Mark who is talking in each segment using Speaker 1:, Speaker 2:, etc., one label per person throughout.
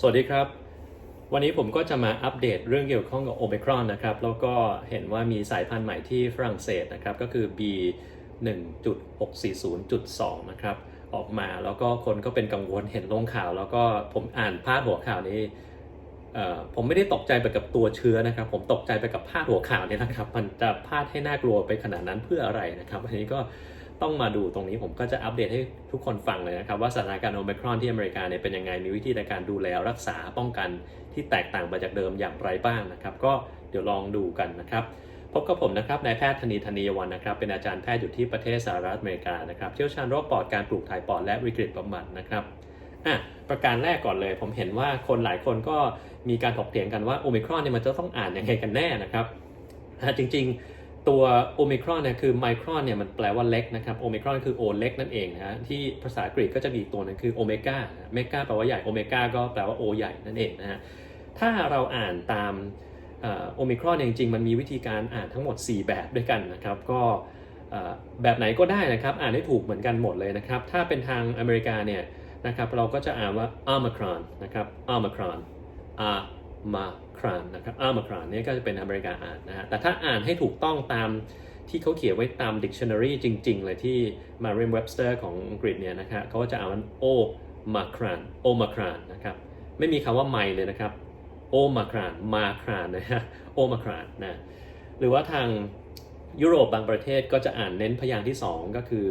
Speaker 1: สวัสดีครับ วันนี้ผมก็จะมาอัปเดตเรื่องเกี่ยวข้องกับโอ i ครอนนะครับ แล้วก็เห็นว่ามีสายพันธุ์ใหม่ที่ฝรั่งเศสนะครับ ก็คือ B 1.640.2 นะครับ ออกมาแล้วก็คนก็เป็นกังวลเห็นลงข่าว แล้วก็ผมอ่านพาดหัวข่าวนี้เอ่อผมไม่ได้ตกใจไปกับตัวเชื้อนะครับ ผมตกใจไปกับพาดหัวข่าวนี่นะครับ มันจะพาดให้น่ากลัวไปขนาดนั้นเพื่ออะไรนะครับ อันนี้ก็ ต้องมาดูตรงนี้ผมก็จะอัปเดตให้ทุกคนฟังเลยนะครับ ว่าสถานการณ์โอมครอนที่อเมริกาเนี่ยเป็นยังไงมีวิธีในการดูแลรักษาป้องกันที่แตกต่างไปจากเดิมอย่างไรบ้างนะครับ ก็เดี๋ยวลองดูกันนะครับพบกับผมนะครับนายแพทย์ธนีธนียวันนะครับ เป็นอาจารย์แพทย์อยู่ที่ประเทศสหรัฐอเมริกานะครับเชี่ยวชาญโรคปอดการปลูกถ่ายปอดและวิกฤตบำบัดนะครับอะประการแรกก่อนเลย ผมเห็นว่าคนหลายคนก็มีการถกเถียงกันว่าโอมิครอนเนี่ยมันจะต้องอ่านยังไงกันแน่นะครับจริงๆ ตัวโอมิครอนเนี่ยคือไมครอนเนี่ยมันแปลว่าเล็กนะครับโอมิครอนคือโอเล็กนั่นเองนะฮะที่ภาษาอังกก็จะมีตัวนึงคือโอเมก้าเมก้าแปลว่าใหญ่โอเมก้าก็แปลว่าโอใหญ่นั่นเองนะฮะถ้าเราอ่านตามโอมิครอนจริงๆ มันมีวิธีการอ่านทั้งหมด 4 แบบด้วยกันนะครับก็แบบไหนก็ได้นะครับอ่านได้ถูกเหมือนกันหมดเลยนะครับถ้าเป็นทางอเมริกาเนี่ยนะครับเราก็จะอ่านว่า Omicron นนะครับ Omicron Omicron น มาครานนะครับ Omicron เนี่ยก็จะเป็นอเมริกาอ่านนะฮะแต่ถ้าอ่านให้ถูกต้องตามที่เขาเขียนไว้ตาม dictionary จริง ๆ เลยที่ Merriam-Webster ของอังกฤษเนี่ยนะครับเขาก็จะอ่านว่า Omicron Omicron นนะครับไม่มีคำว่าไม่เลยนะครับโอมาครานมาครานนะฮะโอมาครานนะหรือว่าทางยุโรปบางประเทศก็จะอ่านเน้นพยางค์ที่ 2 ก็คือ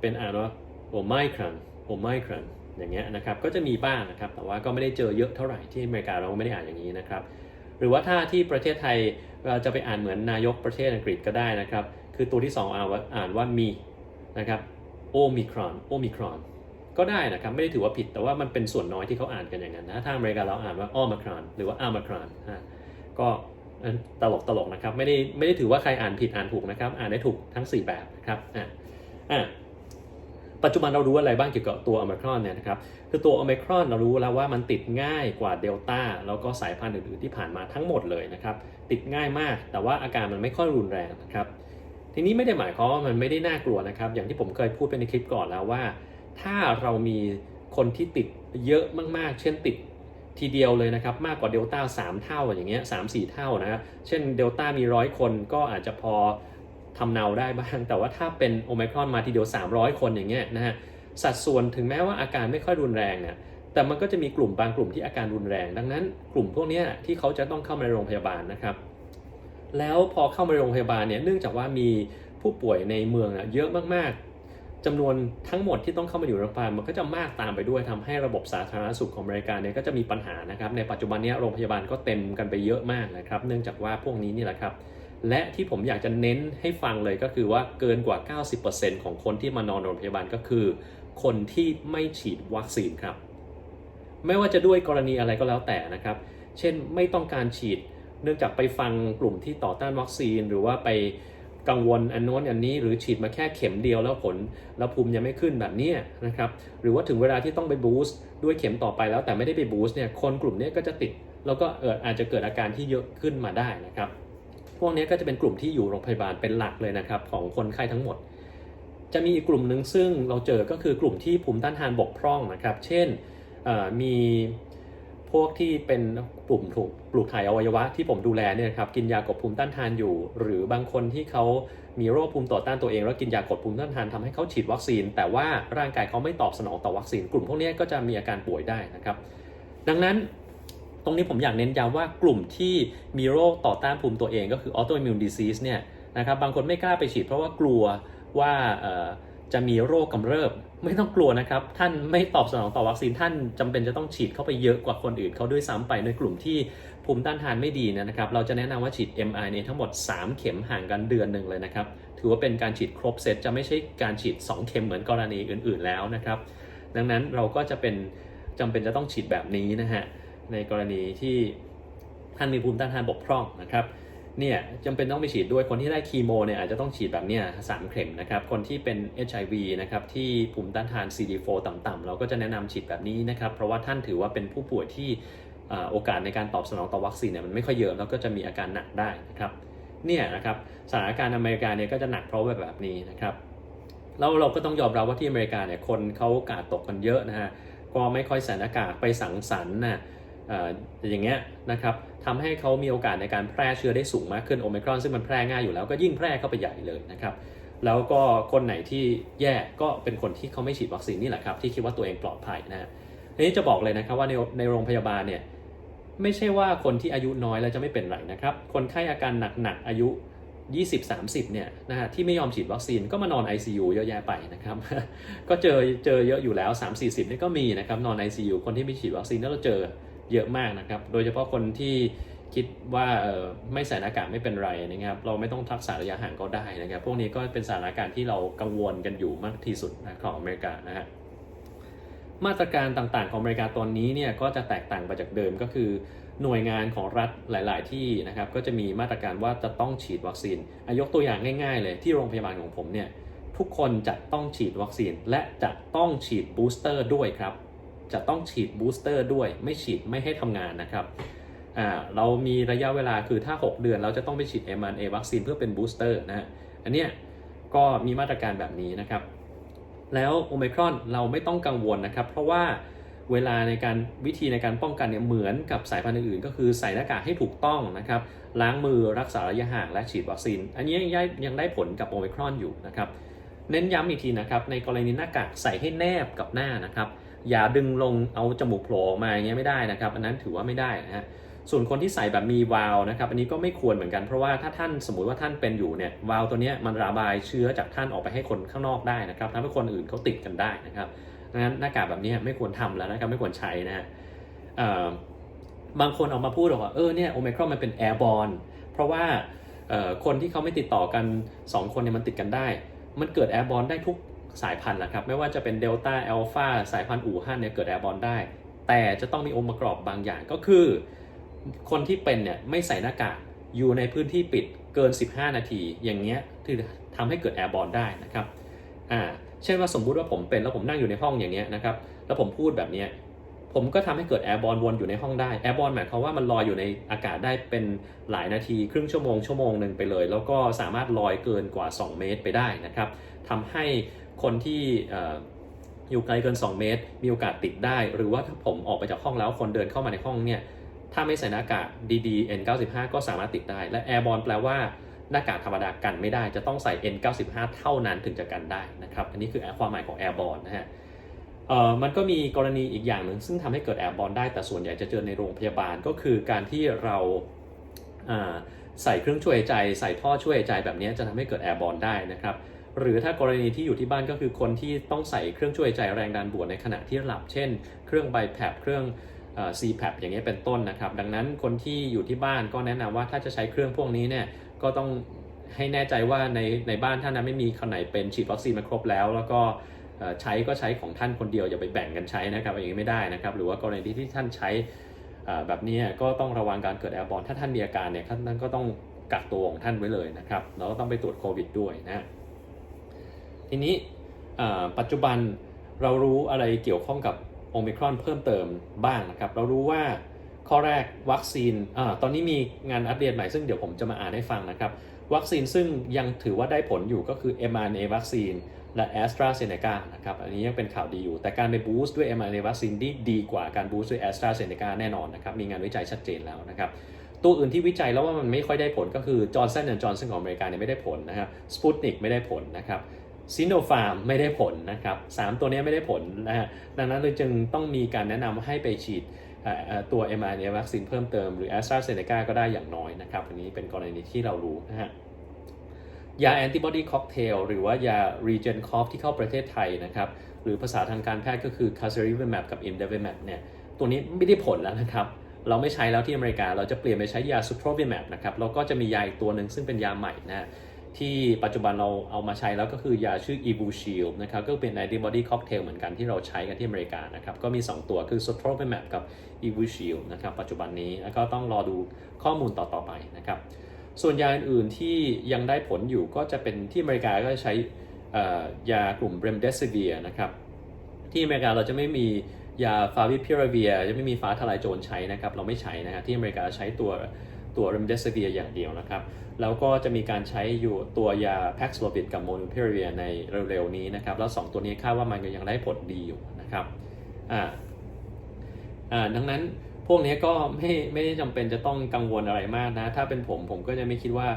Speaker 1: เป็นอ่านว่าโอไมครานโอไมคราน อย่างเงี้ยนะครับก็จะมีบ้างนะครับแต่ว่าก็ไม่ได้เจอเยอะเท่าไหร่ที่อเมริกาเราไม่ได้อ่านอย่างนี้นะครับหรือว่าถ้าที่ประเทศไทยเราจะไปอ่านเหมือนนายกประเทศอังกฤษก็ได้นะครับคือตัวที่ 2 อ่านว่าอ่านว่ามีนะครับโอมิครอนโอมิครอนก็ได้นะครับไม่ได้ถือว่าผิดแต่ว่ามันเป็นส่วนน้อยที่เขาอ่านกันอย่างนั้นนะถ้าอเมริกาเราอ่านว่าออมาครานหรือว่าอามาครานก็ตลกตลกนะครับไม่ได้ไม่ได้ถือว่าใครอ่านผิดอ่านถูกนะครับอ่านได้ถูกทั้ง 4 แบบนะครับอะอะ ปัจจุบันเรารู้อะไรบ้างเกี่ยวกับตัวโอมครอนเนี่ยนะครับคือตัวโอมครอนเรารู้แล้วว่ามันติดง่ายกว่าเดลต้าแล้วก็สายพันธุ์อื่นๆที่ผ่านมาทั้งหมดเลยนะครับติดง่ายมาก แต่ว่าอาการมันไม่ค่อยรุนแรงนะครับทีนี้ไม่ได้หมายความว่ามันไม่ได้น่ากลัวนะครับอย่างที่ผมเคยพูดไปในคลิปก่อนแล้วว่า ถ้าเรามีคนที่ติดเยอะมากๆ เช่นติดทีเดียวเลยนะครับมากกว่าเดลต้า3เท่าอย่างเงี้ยสามสี่เท่านะเช่นเดลต้ามีร้อยคนก็อาจจะพอ ทำเนาได้บ้าง แต่ว่าถ้าเป็นโอมครอนมาทีเดียว 300 คนอย่างเงี้ยนะฮะสัดส่วนถึงแม้ว่าอาการไม่ค่อยรุนแรงเนี่ยแต่มันก็จะมีกลุ่มบางกลุ่มที่อาการรุนแรง ดังนั้นกลุ่มพวกนี้ที่เขาจะต้องเข้ามาในโรงพยาบาลนะครับ แล้วพอเข้ามาในโรงพยาบาลเนี่ยเนื่องจากว่ามีผู้ป่วยในเมืองเยอะมากๆจำนวนทั้งหมดที่ต้องเข้ามาอยู่โรงพยาบาลมันก็จะมากตามไปด้วยทำให้ระบบสาธารณสุขของอเมริกาเนี่ยก็จะมีปัญหานะครับ ในปัจจุบันนี้โรงพยาบาลก็เต็มกันไปเยอะมากนะครับ เนื่องจากว่าพวกนี้นี่แหละครับ และที่ผมอยากจะเน้นให้ฟังเลยก็คือว่าเกินกว่า 90%ของคนที่มานอนโรงพยาบาลก็คือ คนที่ไม่ฉีดวัคซีนครับ ไม่ว่าจะด้วยกรณีอะไรก็แล้วแต่นะครับ เช่นไม่ต้องการฉีด เนื่องจากไปฟังกลุ่มที่ต่อต้านวัคซีน หรือว่าไปกังวลอันโน้นอันนี้ หรือฉีดมาแค่เข็มเดียวแล้วผลแล้วภูมิยังไม่ขึ้นแบบนี้นะครับ หรือว่าถึงเวลาที่ต้องไปบูสต์ด้วยเข็มต่อไปแล้วแต่ไม่ได้ไปบูสต์เนี่ยคนกลุ่มนี้ก็จะติด แล้วก็เอออาจจะเกิดอาการที่เยอะขึ้นมาได้นะครับ พวกนี้ก็จะเป็นกลุ่มที่อยู่โรงพยาบาลเป็นหลักเลยนะครับของคนไข้ทั้งหมด จะมีอีกกลุ่มหนึ่งซึ่งเราเจอก็คือกลุ่มที่ภูมิต้านทานบกพร่องนะครับ เช่นมีพวกที่เป็นกลุ่มถูกปลูกถ่ายอวัยวะที่ผมดูแลเนี่ยครับกินยากดภูมิต้านทานอยู่ หรือบางคนที่เขามีโรคภูมิต่อต้านตัวเอง แล้วกินยากดภูมิต้านทานทำให้เขาฉีดวัคซีน แต่ว่าร่างกายเขาไม่ตอบสนองต่อวัคซีน กลุ่มพวกนี้ก็จะมีอาการป่วยได้นะครับ ดังนั้น รงนี้ผมอยากเน้นย้ำว่ากลุ่มที่มีโรคต่อต้านภูมิตัวเองก็คือ autoimmune disease เนี่ยนะครับบางคนไม่กล้าไปฉีดเพราะว่ากลัวว่าจะมีโรคกำเริบ ไม่ต้องกลัวนะครับ ท่านไม่ตอบสนองต่อวัคซีนท่านจำเป็นจะต้องฉีดเข้าไปเยอะกว่าคนอื่นเขาด้วยซ้ำไปในกลุ่มที่ภูมิต้านทานไม่ดีนะครับ เราจะแนะนำว่าฉีด mRNA ทั้งหมด 3 เข็มห่างกันเดือนหนึ่งเลยนะครับ ถือว่าเป็นการฉีดครบเซตจะไม่ใช่การฉีด 2 เข็มเหมือนกรณีอื่น ๆแล้วนะครับ ดังนั้นเราก็จะเป็นจำเป็นจะต้องฉีดแบบนี้นะฮะ ในกรณีที่ท่านมีภูมิต้านทานบกพร่องนะครับเนี่ยจำเป็นต้องไปฉีดด้วยคนที่ได้คีโมเนี่ยอาจจะต้องฉีดแบบเนี้ยสามเข็มนะครับ คนที่เป็น HIV นะครับที่ภูมิต้านทาน CD4 ต่ำๆเราก็จะแนะนำฉีดแบบนี้นะครับ เพราะว่าท่านถือว่าเป็นผู้ป่วยที่โอกาสในการตอบสนองต่อวัคซีนเนี่ยมันไม่ค่อยเยอะแล้วก็จะมีอาการหนักได้นะครับเนี่ยนะครับสถานการณ์อเมริกาเนี่ยก็จะหนักเพราะแบบแบบนี้นะครับแล้วเราก็ต้องยอมรับว่าที่อเมริกาเนี่ยคนเขากาดตกกันเยอะนะฮะก็ไม่ค่อยใส่หน้ากากไปสังสรรค์นะ อ่อย่างเงี้ยนะครับทำให้เขามีโอกาสในการแพร่เชื้อได้สูงมากขึ้นโอมิครอนซึ่งมันแพร่ง่ายอยู่แล้วก็ยิ่งแพร่เข้าไปใหญ่เลยนะครับแล้วก็คนไหนที่แย่ก็เป็นคนที่เขาไม่ฉีดวัคซีนนี่แหละครับที่คิดว่าตัวเองปลอดภัยนะฮะนี้จะบอกเลยนะครับว่าในในโรงพยาบาลเนี่ยไม่ใช่ว่าคนที่อายุน้อยแล้วจะไม่เป็นไรนะครับ คนไข้อาการหนักๆอายุ 20-30 เนี่ยนะฮะที่ไม่ยอมฉีดวัคซีนก็มานอน ICU เยอะแยะไปนะครับ ก็เจอเจอเยอะอยู่แล้ว 3-40 นี่ก็มีนะครับนอน ICU คนที่ไม่ฉีดวัคซีนแล้วเราเจอ เยอะมากนะครับ โดยเฉพาะคนที่คิดว่าไม่ใส่หน้ากากไม่เป็นไรนะครับ เราไม่ต้องทักษาระยะห่างก็ได้นะครับ พวกนี้ก็เป็นสถานการณ์ที่เรากังวลกันอยู่มากที่สุดนะของอเมริกานะฮะมาตรการต่างๆของอเมริกาตอนนี้เนี่ยก็จะแตกต่างไปจากเดิมก็คือ หน่วยงานของรัฐหลาย ๆ ที่นะครับก็จะมีมาตรการว่าจะต้องฉีดวัคซีนอายกตัวอย่างง่าย ๆ เลยที่โรงพยาบาลของผมเนี่ยทุกคนจะต้องฉีดวัคซีนและจะต้องฉีดบูสเตอร์ด้วยครับ จะต้องฉีดบูสเตอร์ด้วย ไม่ฉีดไม่ให้ทำงานนะครับเรามีระยะเวลาคือถ้า 6 เดือนเราจะต้องไปฉีด mRNA วัคซีนเพื่อเป็นบูสเตอร์นะฮะอันเนี้ยก็มีมาตรการแบบนี้นะครับ แล้วโอมครอนเราไม่ต้องกังวลนะครับ เพราะว่าเวลาในการวิธีในการป้องกันเนี่ยเหมือนกับสายพันธุ์อื่น ก็คือใส่หน้ากากให้ถูกต้องนะครับ ล้างมือรักษาระยะห่างและฉีดวัคซีน อันนี้ยังได้ยังได้ผลกับโอมครอนอยู่นะครับ เน้นย้ำอีกทีนะครับ ในกรณีหน้ากากใส่ให้แนบกับหน้านะครับ อย่าดึงลงเอาจมูกโผล่ออกมาอย่างเงี้ยไม่ได้นะครับ อันนั้นถือว่าไม่ได้นะฮะส่วนคนที่ใส่แบบมีวาลนะครับอันนี้ก็ไม่ควรเหมือนกันเพราะว่าถ้าท่านสมมติว่าท่านเป็นอยู่เนี่ยวาลตัวเนี้ยมันระบายเชื้อจากท่านออกไปให้คนข้างนอกได้นะครับทำให้คนอื่นเขาติดกันได้นะครับดังนั้นหน้ากากแบบนี้ไม่ควรทำแล้วนะครับไม่ควรใช้นะฮะบางคนออกมาพูดบอกว่าเออเนี่ยโอมครอนมันเป็นแอร์บอลเพราะว่าคนที่เขาไม่ติดต่อกัน 2 คนเนี่ยมันติดกันได้ มันเกิดแอร์บอลได้ทุก สายพันธุ์แหละครับ ไม่ว่าจะเป็นเดลต้าแอลฟาสายพันธุ์อู่ฮั่นเนี่ยเกิดแอร์บอลได้ แต่จะต้องมีองค์ประกอบบางอย่างก็คือ คนที่เป็นเนี่ยไม่ใส่หน้ากากอยู่ในพื้นที่ปิดเกิน 15 นาที อย่างเงี้ยที่ทำให้เกิดแอร์บอลได้นะครับอ่าเช่นว่าสมมุติว่าผมเป็นแล้วผมนั่งอยู่ในห้องอย่างเงี้ยนะครับแล้วผมพูดแบบเนี้ยผมก็ทำให้เกิดแอร์บอลวนอยู่ในห้องได้แอร์บอลหมายความว่ามันลอยอยู่ในอากาศได้เป็นหลายนาที ครึ่งชั่วโมงชั่วโมงหนึ่งไปเลย แล้วก็สามารถลอยเกินกว่า 2 เมตรไปได้นะครับทำให้ คนที่ออยู่ไกลเกิน 2 เมตร มีโอกาสติดได้ หรือว่าถ้าผมออกไปจากห้องแล้วคนเดินเข้ามาในห้องเนี่ยถ้าไม่ใส่หน้ากากดีๆ N95 ก็สามารถติดได้ และ Airborne แปลว่าหน้ากากธรรมดากันไม่ได้ จะต้องใส่ N95 เท่านั้นถึงจะกันได้นะครับ อันนี้คือความหมายของ Airborne นะฮะเอ่อมันก็มีกรณีอีกอย่างหนึ่งซึ่งทำให้เกิด Airborne ได้แต่ส่วนใหญ่จะเจอในโรงพยาบาลก็คือการที่เราาใส่เครื่องช่วยหายใจ ใส่ท่อช่วยหายใจแบบนี้จะทำให้เกิด Airborne ได้นะครับ หรือถ้ากรณีที่อยู่ที่บ้านก็คือคนที่ต้องใส่เครื่องช่วยหายใจแรงดันบวกในขณะที่หลับ เช่น เครื่อง BiPAP เครื่อง CPAP อย่างเงี้ยเป็นต้นนะครับ ดังนั้นคนที่อยู่ที่บ้านก็แนะนำว่าถ้าจะใช้เครื่องพวกนี้เนี่ยก็ต้องให้แน่ใจว่าในในบ้านท่านนั้นไม่มีคนไหนเป็นฉีดวัคซีนมาครบแล้ว แล้วก็ใช้ก็ใช้ของท่านคนเดียวอย่าไปแบ่งกันใช้นะครับอย่างนี้ไม่ได้นะครับ หรือว่ากรณีที่ท่านใช้แบบนี้ก็ต้องระวังการเกิดแอร์บอลถ้าท่านมีอาการเนี่ยท่านก็ต้องกักตัวของท่านไว้เลยนะครับแล้วก็ต้องไปตรวจโควิดด้วยนะ ทีนี้ปัจจุบันเรารู้อะไรเกี่ยวข้องกับโอมิครอนเพิ่มเติมบ้างนะครับ เรารู้ว่าข้อแรกวัคซีนอตอนนี้มีงานอัปเดตใหม่ซึ่งเดี๋ยวผมจะมาอ่านให้ฟังนะครับ วัคซีนซึ่งยังถือว่าได้ผลอยู่ก็คือ mRNA วัคซีนและ a s t r a z เซ e c a นะครับ อันนี้ยังเป็นข่าวดีอยู่ แต่การไปบูสต์ด้วย mRNA วัคซีนที่ดีกว่าการบูสต์ด้วย a s t r a z เซ e c a แน่นอนนะครับ มีงานวิจัยชัดเจนแล้วนะครับ ตัวอื่นที่วิจัยแล้วว่ามันไม่ค่อยได้ผลก็คือ Johnson Johnson ของอเมริกาเนี่ยไม่ได้ผลนะครับสปุตนิกไม่ได้ผลนะครับ ซิโนฟาร์มไม่ได้ผลนะครับสามตัวนี้ไม่ได้ผลนะฮะดังนั้นเลยจึงต้องมีการแนะนำให้ไปฉีดเอ่อเอ่อตัว mRNA วัคซีนเพิ่มเติมหรือ a s t r a z เซ e c a ก็ได้อย่างน้อยนะครับ อันนี้เป็นกรณีที่เรารู้นะฮะยาแอนติบอดีค็อกเทลหรือว่ายา Regen c o f ที่เข้าประเทศไทยนะครับ หรือภาษาทางการแพทย์ก็คือ c a s e r i v i m a b กับ i m d e v i m a b เนี่ยตัวนี้ไม่ได้ผลแล้วนะครับ เราไม่ใช้แล้วที่อเมริกา เราจะเปลี่ยนไปใช้ยา s u t r o v i m a b นะครับแล้วก็จะมียาอีกตัวหนึ่งซึ่งเป็นยาใหม่นะ ที่ปัจจุบันเราเอามาใช้แล้วก็คือยาชื่อ e b u s h i e l นะครับก็เป็น antibody cocktail เหมือนกันที่เราใช้กันที่อเมริกานะครับก็มี 2 ตัวคือ s u t r o v i m a b กับ e b u s h i e l นะครับปัจจุบันนี้แล้วก็ต้องรอดูข้อมูลต่อๆไปนะครับส่วนยาอื่นๆที่ยังได้ผลอยู่ก็จะเป็นที่อเมริกาก็จะใช้ยากลุ่ม remdesivir นะครับที่อเมริกาเราจะไม่มียาฟาวิพิราเวียจะไม่มีฟ้าทลายโจรใช้นะครับเราไม่ใช้นะฮะที่อเมริกาใช้ตัว ตัว remdesivir อย่างเดียวนะครับ แล้วก็จะมีการใช้อยู่ตัวยา Paxlovid กับ Molnupiravir ในเร็วๆนี้นะครับ แล้ว 2 ตัวนี้คาดว่ามันยังได้ผลดีอยู่นะครับอ่าอ่าดังนั้นพวกนี้ก็ไม่ไม่ได้จำเป็นจะต้องกังวลอะไรมากนะ ถ้าเป็นผมผมก็จะไม่คิดว่า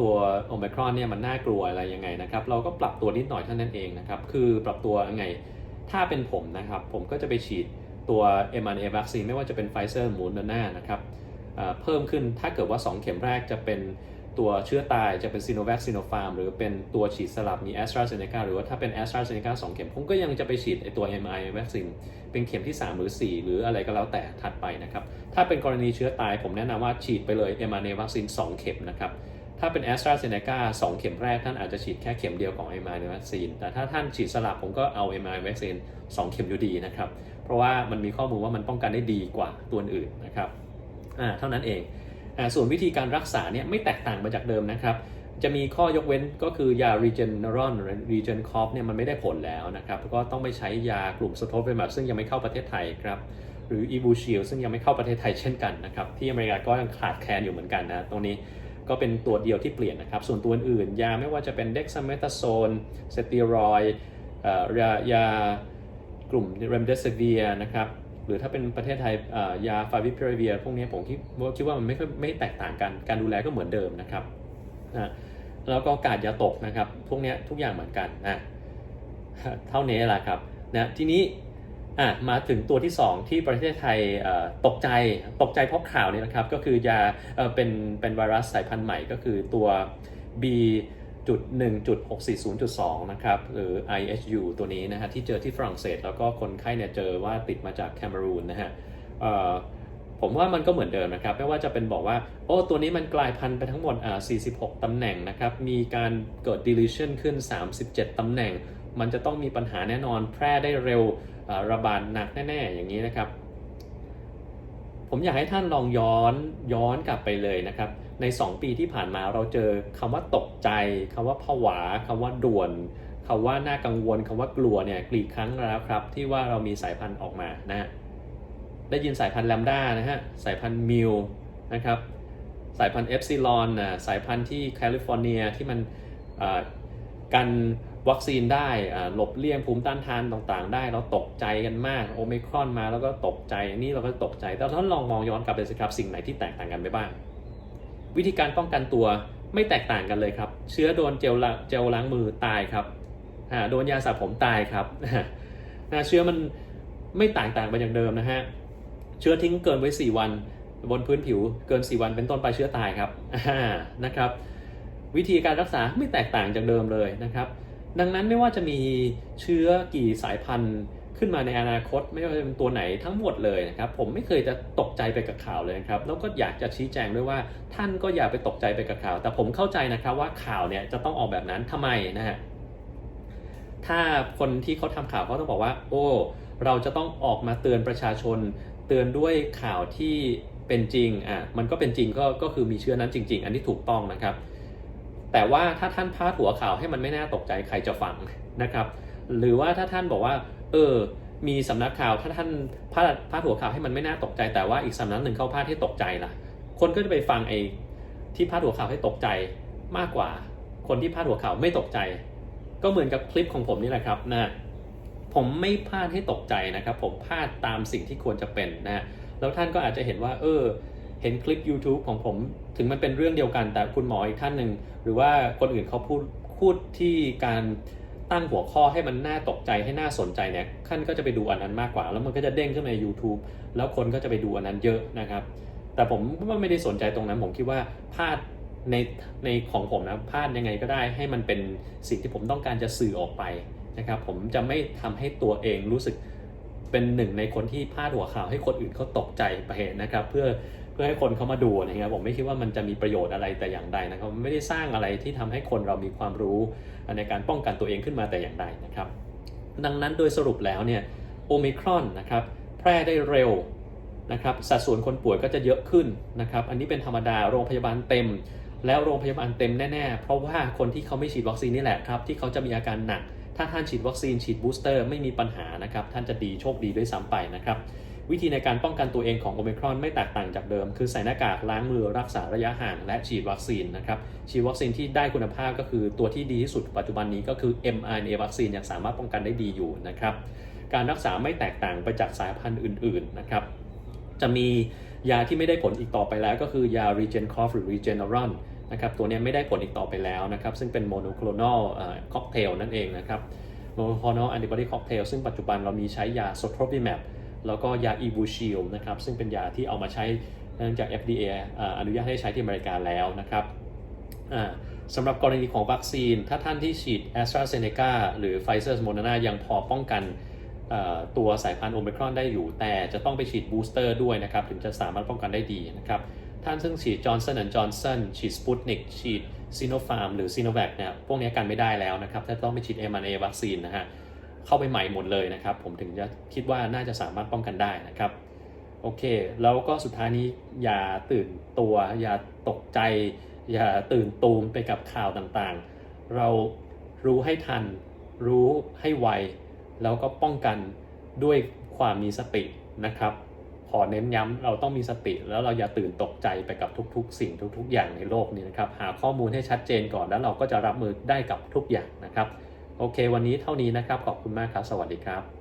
Speaker 1: ตัวโอมครอนเนี่ยมันน่ากลัวอะไรยังไงนะครับ เราก็ปรับตัวนิดหน่อยเท่านั้นเองนะครับ คือปรับตัวยังไง ถ้าเป็นผมนะครับ ผมก็จะไปฉีดตัว mRNA วัคซีนไม่ว่าจะเป็นไฟเซอร์มูนดอนานะครับ เพิ่มขึ้นถ้าเกิดว่า 2 เข็มแรกจะเป็นตัวเชื้อตายจะเป็นซีโนแวคซีโนฟาร์มหรือเป็นตัวฉีดสลับมีแอสตราเซเนกาหรือว่าถ้าเป็นแอสตราเซเนกาสเข็มผมก็ยังจะไปฉีดไอตัว mRNA วัคซีนเป็นเข็มที่ 3 หรือ 4 หรืออะไรก็แล้วแต่ถัดไปนะครับ ถ้าเป็นกรณีเชื้อตายผมแนะนำว่าฉีดไปเลย mRNA วัคซีน2 เข็มนะครับถ้าเป็น a s t r a z เซ e c a 2เข็มแรกท่านอาจจะฉีดแค่เข็มเดียวของ mRNA วัคซีนแต่ถ้าท่านฉีดสลับผมก็เอา mRNA วัคซีน2 เข็มอยู่ดีนะครับเพราะว่ามันมีข้อมูลว่ามันป้องกันได้ดีกว่าตัวอื่นนะครับ อ่าเท่านั้นเองอ่าส่วนวิธีการรักษาเนี่ยไม่แตกต่างไปจากเดิมนะครับ จะมีข้อยกเว้นก็คือยา Regeneron หรือ Regencop เนี่ยมันไม่ได้ผลแล้วนะครับก็ต้องไปใช้ยากลุ่มสโตรเ m a b ซึ่งยังไม่เข้าประเทศไทยครับหรือ e b u s h i l ซึ่งยังไม่เข้าประเทศไทยเช่นกันนะครับที่อเมริกาก็ยังขาดแคลนอยู่เหมือนกันนะตรงนี้ก็เป็นตัวเดียวที่เปลี่ยนนะครับ ส่วนตัวอื่นยาไม่ว่าจะเป็น dexamethasone สเตียรอยอ่อยายากลุ่ม remdesivir นะครับ หรือถ้าเป็นประเทศไทยเอ่อยา favipiravir พวกนี้ผมคิดว่าคิดว่ามันไม่ค่อยไม่แตกต่างกัน การดูแลก็เหมือนเดิมนะครับนะแล้วก็การยาตกนะครับ พวกนี้ทุกอย่างเหมือนกันนะเท่านี้แหละครับนะทีนี้อะมาถึงตัวที่ 2 ที่ประเทศไทยตกใจตกใจเพราะข่าวนี้นะครับ ก็คือยาเป็นเป็นไวรัสสายพันธุ์ใหม่ก็คือตัว B 1.640.2 นะครับ หรือ IHU ตัวนี้นะฮะ ที่เจอที่ฝรั่งเศส แล้วก็คนไข้เนี่ยเจอว่าติดมาจากแคนารูนนะฮะผมว่ามันก็เหมือนเดิมนะครับ ไม่ว่าจะเป็นบอกว่า โอ้ ตัวนี้มันกลายพันธุ์ไปทั้งหมดอ่า46 ตำแหน่งนะครับ มีการเกิด deletion ขึ้น 37 ตำแหน่ง มันจะต้องมีปัญหาแน่นอน แพร่ได้เร็วระบาดหนักแน่ ๆ อย่างนี้นะครับ ผมอยากให้ท่านลองย้อนย้อนกลับไปเลยนะครับ ใน 2 ปีที่ผ่านมาเราเจอคำว่าตกใจคำว่าผวาคำว่าด่วนคำว่าน่ากังวลคำว่ากลัวเนี่ยกี่ครั้งแล้วครับ ที่ว่าเรามีสายพันธุ์ออกมานะฮะได้ยินสายพันธุ์แลมด้านะฮะสายพันธุ์มิวนะครับสายพันธุ์เอฟซิลอนนะสายพันธุ์ที่แคลิฟอร์เนียที่มันกันวัคซีนได้หลบเลี่ยงภูมิต้านทานต่างๆ ได้เราตกใจกันมากโอมิครอนมาแล้วก็ตกใจนี่เราก็ตกใจแต่ท่านลองมองย้อนกลับไปสิครับสิ่งไหนที่แตกต่างกันไปบ้าง วิธีการป้องกันตัวไม่แตกต่างกันเลยครับ เชื้อโดนเจลละเจลล้างมือตายครับโดนยาสระผมตายครับนะเชื้อมันไม่ต่างต่างไปจากเดิมนะฮะเชื้อทิ้งเกินไว้ 4 วัน บนพื้นผิวเกิน 4 วันเป็นต้นไปเชื้อตายครับนะครับ วิธีการรักษาไม่แตกต่างจากเดิมเลยนะครับ ดังนั้นไม่ว่าจะมีเชื้อกี่สายพันธุ์ ขึ้นมาในอนาคตไม่ว่าจะเป็นตัวไหนทั้งหมดเลยนะครับผมไม่เคยจะตกใจไปกับข่าวเลยนะครับแล้วก็อยากจะชี้แจงด้วยว่าท่านก็อย่าไปตกใจไปกับข่าว แต่ผมเข้าใจนะครับว่าข่าวเนี่ยจะต้องออกแบบนั้นทำไมนะฮะถ้าคนที่เขาทำข่าวเขาต้องบอกว่า โอ้เราจะต้องออกมาเตือนประชาชน เตือนด้วยข่าวที่เป็นจริงอะมันก็เป็นจริงก็ก็คือมีเชื้อนั้นจริง ๆ อันนี้ถูกต้องนะครับ แต่ว่าถ้าท่านพาดหัวข่าวให้มันไม่น่าตกใจใครจะฟังนะครับ หรือว่าถ้าท่านบอกว่า เออ มีสำนักข่าวถ้าท่านพาดพาดหัวข่าวให้มันไม่น่าตกใจแต่ว่าอีกสำนักหนึ่งเข้าพาดให้ตกใจล่ะ คนก็จะไปฟังไอ้ที่พาดหัวข่าวให้ตกใจมากกว่า คนที่พาดหัวข่าวไม่ตกใจ ก็เหมือนกับคลิปของผมนี่แหละครับนะผมไม่พลาดให้ตกใจนะครับ ผมพลาดตามสิ่งที่ควรจะเป็นนะแล้วท่านก็อาจจะเห็นว่า เออ เห็นคลิป YouTube ของผมถึงมันเป็นเรื่องเดียวกันแต่คุณหมออีกท่านหนึ่งหรือว่าคนอื่นเขาพูดพูดที่การ ตั้งหัวข้อให้มันน่าตกใจให้น่าสนใจเนี่ยท่านก็จะไปดูอันนั้นมากกว่า แล้วมันก็จะเด้งขึ้นมาใน YouTube แล้วคนก็จะไปดูอันนั้นเยอะนะครับ แต่ผมว่าไม่ได้สนใจตรงนั้น ผมคิดว่าพลาดในในของผมนะพลาดยังไงก็ได้ ให้มันเป็นสิ่งที่ผมต้องการจะสื่อออกไปนะครับ ผมจะไม่ทำให้ตัวเองรู้สึกเป็นหนึ่งในคนที่พลาดหัวข่าวให้คนอื่นเขาตกใจไปนะครับ เพื่อ พื่อให้คนเขามาดูนะครับผมไม่คิดว่ามันจะมีประโยชน์อะไรแต่อย่างใดนะครับไม่ได้สร้างอะไรที่ทำให้คนเรามีความรู้ในการป้องกันตัวเองขึ้นมาแต่อย่างใดนะครับ ดังนั้นโดยสรุปแล้วเนี่ยโอมิครอนนะครับแพร่ได้เร็วนะครับสัดส่วนคนป่วยก็จะเยอะขึ้นนะครับ อันนี้เป็นธรรมดาโรงพยาบาลเต็ม แล้วโรงพยาบาลเต็มแน่ๆ เพราะว่าคนที่เขาไม่ฉีดวัคซีนนี่แหละครับ ที่เขาจะมีอาการหนัก ถ้าท่านฉีดวัคซีนฉีดบูสเตอร์ไม่มีปัญหานะครับ ท่านจะดีโชคดีด้วยซ้ำไปนะครับ วิธีในการป้องกันตัวเองของโอมิครอนไม่แตกต่างจากเดิม คือใส่หน้ากากล้างมือรักษาระยะห่างและฉีดวัคซีนนะครับฉีดวัคซีนที่ได้คุณภาพก็คือตัวที่ดีที่สุดปัจจุบันนี้ก็คือ mRNA วัคซีนยังสามารถป้องกันได้ดีอยู่นะครับการรักษาไม่แตกต่างไปจากสายพันธุ์อื่น ๆ นะครับ จะมียาที่ไม่ได้ผลอีกต่อไปแล้วก็คือยา Regencov หรือ Regeneron นะครับตัวนี้ไม่ได้ผลอีกต่อไปแล้วนะครับ ซึ่งเป็น monoclonal ค็อกเทลนั่นเองนะครับ monoclonal antibody cocktail ซึ่งปัจจุบันเรามีใช้ยา sotrovimab แแล้วก็ยา Evusheld นะครับซึ่งเป็นยาที่เอามาใช้เนื่องจาก FDA อ่าอนุญาตให้ใช้ที่อเมริกาแล้วนะครับสำหรับกรณีของวัคซีน ถ้าท่านที่ฉีด a s t r a z e ซ e c a หรือ Pfizer Moderna ยังพอป้องกันตัวสายพันธุ์โอ i ครอนได้อยู่ แต่จะต้องไปฉีดบูสเตอร์ด้วยนะครับ ถึงจะสามารถป้องกันได้ดีนะครับ ท่านซึ่งฉีด Johnson Johnson ฉีด Sputnik ฉีด Sinopharm หรือ Sinovac เนี่ยพวกนี้กันไม่ได้แล้วนะครับถ้าต้องไปฉีด mRNA วัคซีนนะฮะ เข้าไปใหม่หมดเลยนะครับ ผมถึงจะคิดว่าน่าจะสามารถป้องกันได้นะครับโอเค แล้วก็สุดท้ายนี้อย่าตื่นตัว อย่าตกใจ อย่าตื่นตูมไปกับข่าวต่างๆ เรารู้ให้ทัน รู้ให้ไว แล้วก็ป้องกันด้วยความมีสตินะครับขอเน้นย้ำเราต้องมีสติ แล้วเราอย่าตื่นตกใจไปกับทุกๆ สิ่งทุก ๆ อย่างในโลกนี้นะครับ หาข้อมูลให้ชัดเจนก่อนแล้วเราก็จะรับมือได้กับทุกอย่างนะครับ โอเค วันนี้เท่านี้นะครับ ขอบคุณมากครับ สวัสดีครับ